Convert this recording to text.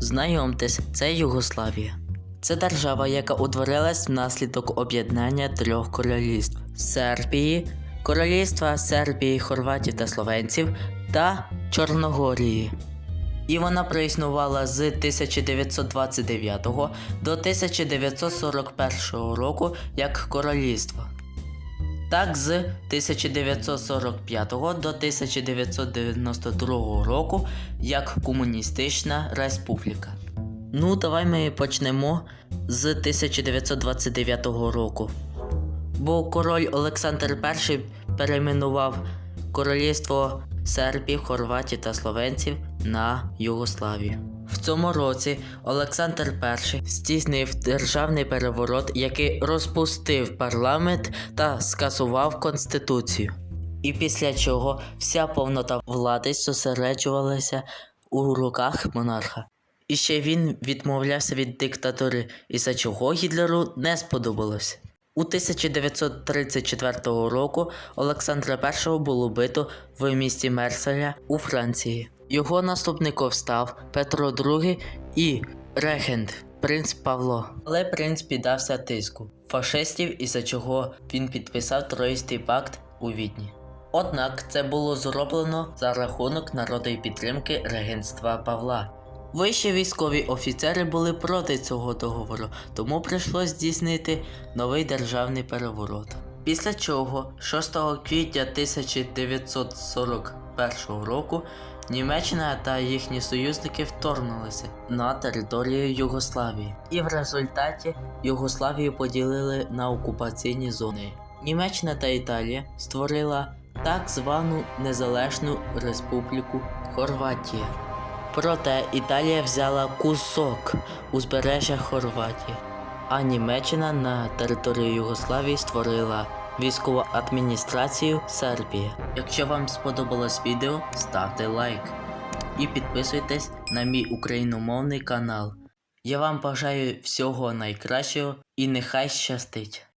Знайомтесь, це Югославія. Це держава, яка утворилась внаслідок об'єднання трьох королівств Сербії, Королівства Сербії, Хорватів та Словенців та Чорногорії. І вона проіснувала з 1929 до 1941 року як королівство. Так, з 1945 до 1992 року як комуністична республіка. Ну, давай ми почнемо з 1929 року. Бо король Олександр І перейменував королівство Сербії, Хорватії та Словенців на Югославію. В цьому році Олександр І здійснив державний переворот, який розпустив парламент та скасував конституцію. І після чого вся повнота влади зосереджувалася у руках монарха. І ще він відмовлявся від диктатури, із-за чого Гітлеру не сподобалось. У 1934 року Олександра І було бито в місті Мерселя у Франції. Його наступником став Петро II і регент принц Павло. Але принц піддався тиску фашистів, із-за чого він підписав Троїстий пакт у Відні. Однак це було зроблено за рахунок народної підтримки регентства Павла. Вищі військові офіцери були проти цього договору, тому прийшлось здійснити новий державний переворот. Після чого 6 квітня 1941 року Німеччина та їхні союзники вторгнулися на територію Югославії, і в результаті Югославію поділили на окупаційні зони. Німеччина та Італія створила так звану Незалежну Республіку Хорватія. Проте Італія взяла кусок узбережжя Хорватії, а Німеччина на території Югославії створила військову адміністрацію Сербії. Якщо вам сподобалось відео, ставте лайк і підписуйтесь на мій україномовний канал. Я вам бажаю всього найкращого і нехай щастить!